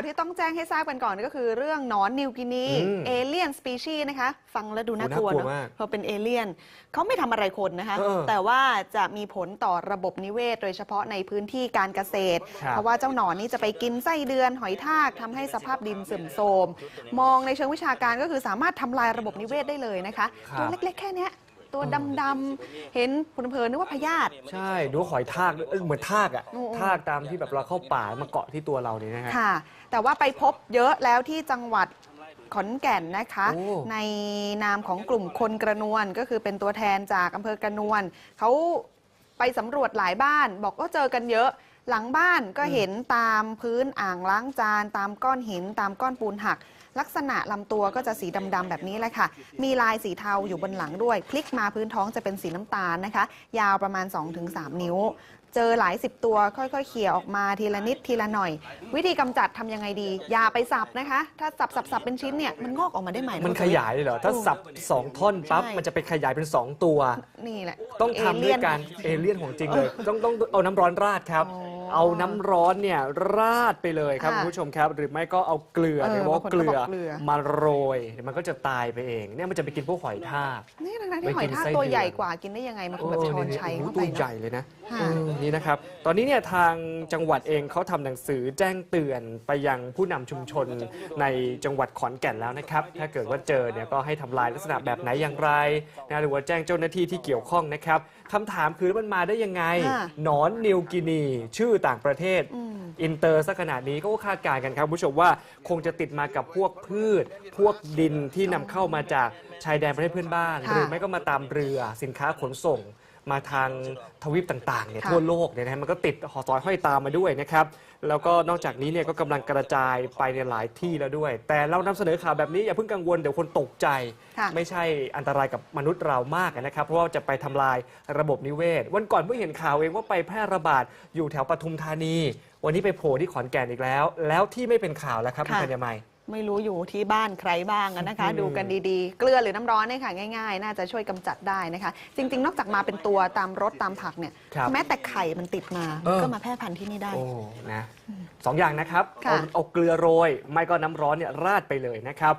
าวที่ต้องแจ้งให้ทราบกันก่อนก็คือเรื่องหนอนนิวกินีอืมเอเลียนสปีชีนะคะ ฟังแล้วดูน่ากลัวโอ้น่ากลัวเนอะมากเพราะเป็นเอเลียนเขาไม่ทำอะไรคนนะคะเออแต่ว่าจะมีผลต่อระบบนิเวศ โดยเฉพาะในพื้นที่การเกษตรครับเพราะว่าเจ้าหนอนนี่จะไปกินไส้เดือนหอยทากทำให้สภาพดินเสื่อมโทรมมองในเชิงวิชาการก็คือสามารถทำลายระบบนิเวศได้เลยนะคะตัวเล็กๆแค่เนี้ย ตัวดำๆเห็นเพลินๆนึกว่าพยาธิ ใช่ดูหอยทากด้วยเอ้ยเหมือนทากอะโอ้โอ้ทากตามที่แบบเราเข้าป่ามาเกาะที่ตัวเราเนี่ยนะฮะ ค่ะ แต่ว่าไปพบเยอะแล้วที่จังหวัดขอนแก่นนะคะ โอ้ ในนามของกลุ่มคนกระนวลก็คือเป็นตัวแทนจากอำเภอกระนวลเขาไปสำรวจหลายบ้าน บอกว่าเจอกันเยอะ หลังบ้านก็เห็นตามพื้นอ่างล้างจาน ตามก้อนหิน ตามก้อนปูนหักลักษณะลำตัวก็จะสีดำๆแบบนี้แหละค่ะ มีลายสีเทาอยู่บนหลังด้วย พลิกมาพื้นท้องจะเป็นสีน้ำตาลนะคะ ยาวประมาณ 2-3 นิ้ว เจอหลายสิบตัวค่อยๆเขี่ยออกมาทีละนิดทีละหน่อย วิธีกำจัดทำยังไงดี อย่าไปสับนะคะ ถ้าสับสับสับเป็นชิ้นเนี่ยมันงอกออกมาได้ใหม่ะมันคุณขสวิทยายเลยเหรอ ถ้าสับสองท่อนปั๊บใช่มันจะไปขยายเป็น 2 ตัว นี่แหละต้องทำด้วยการเอเลี่ยนของจริงเลย ต้องต้องเอาน้ำร้อนราดครับอ๋อ เอาน้ำร้อนเนี่ยราดไปเลยครับค่ะคุณผู้ชมครับ หรือไม่ก็เอาเกลือเออเนี่ยว่าบางคนเกลืก็อบอกเกลือ มาโรยเดี๋ยวมันก็จะตายไปเองเนี่ยมันจะไปกินพวกหอยทาก นี่ทั้งๆไม่ที่หอยกินทากไส้ตัวเดือนใหญ่กว่ากินได้ยังไงมันคือแบบช้อนชัยโอ้เข้าโหไปตัวใหเนาะญ่เลยนะค่ะ เออนี่นะครับ ตอนนี้เนี่ยทางจังหวัดเองเขาทำหนังสือแจ้งเตือนไปยังผู้นำชุมชนในจังหวัดขอนแก่นแล้วนะครับ ถ้าเกิดว่าเจอเนี่ยก็ให้ทำลายลักษณะแบบไหนอย่างไรนะหรือว่าแจ้งเจ้าหน้าที่ที่เกี่ยวข้องนะครับคำถามคือมันมาได้ยังไง ค่ะ หนอนนิวกินี ชื่อต่างประเทศอืมอินเตอร์สักขนาดนี้ก็คาดการณ์กันครับคุณผู้ชมว่าคงจะติดมากับพวกพืช พวกดินที่นำเข้ามาจากชายแดนประเทศเพื่อนบ้านค่ะหรือไม่ก็มาตามเรือสินค้าขนส่ง มาทางทวีปต่างๆเนี่ยค่ะ ทั่วโลกเนี่ยนะฮะมันก็ติดห่อซอยห้อยตามมาด้วยนะครับ แล้วก็นอกจากนี้เนี่ยก็กำลังกระจายไปในหลายที่แล้วด้วย แต่เรานำเสนอข่าวแบบนี้อย่าเพิ่งกังวลเดี๋ยวคนตกใจ ค่ะ ไม่ใช่อันตรายกับมนุษย์เรามากนะครับ เพราะว่าจะไปทำลายระบบนิเวศ วันก่อนเพิ่งเห็นข่าวเองว่าไปแพร่ระบาดอยู่แถวปทุมธานี วันนี้ไปโผล่ที่ขอนแก่นอีกแล้ว แล้วที่ไม่เป็นข่าวแล้วครับคุณค่ะ ธัญมัย ไม่รู้อยู่ที่บ้านใครบ้างอะนะคะอืมดูกันดีๆ เกลือหรือน้ำร้อนเนี่ยค่ะง่ายๆ น่าจะช่วยกำจัดได้นะคะ จริง ๆ นอกจากมาเป็นตัวตามรถตามผักเนี่ยครับแม้แต่ไข่มันติดมาเออก็มาแพร่พันธุ์ที่นี่ได้โอ้นะสองอย่างนะครับค่ะเอาเอาเกลือโรย ไม่ก็น้ำร้อนเนี่ยราดไปเลยนะครับ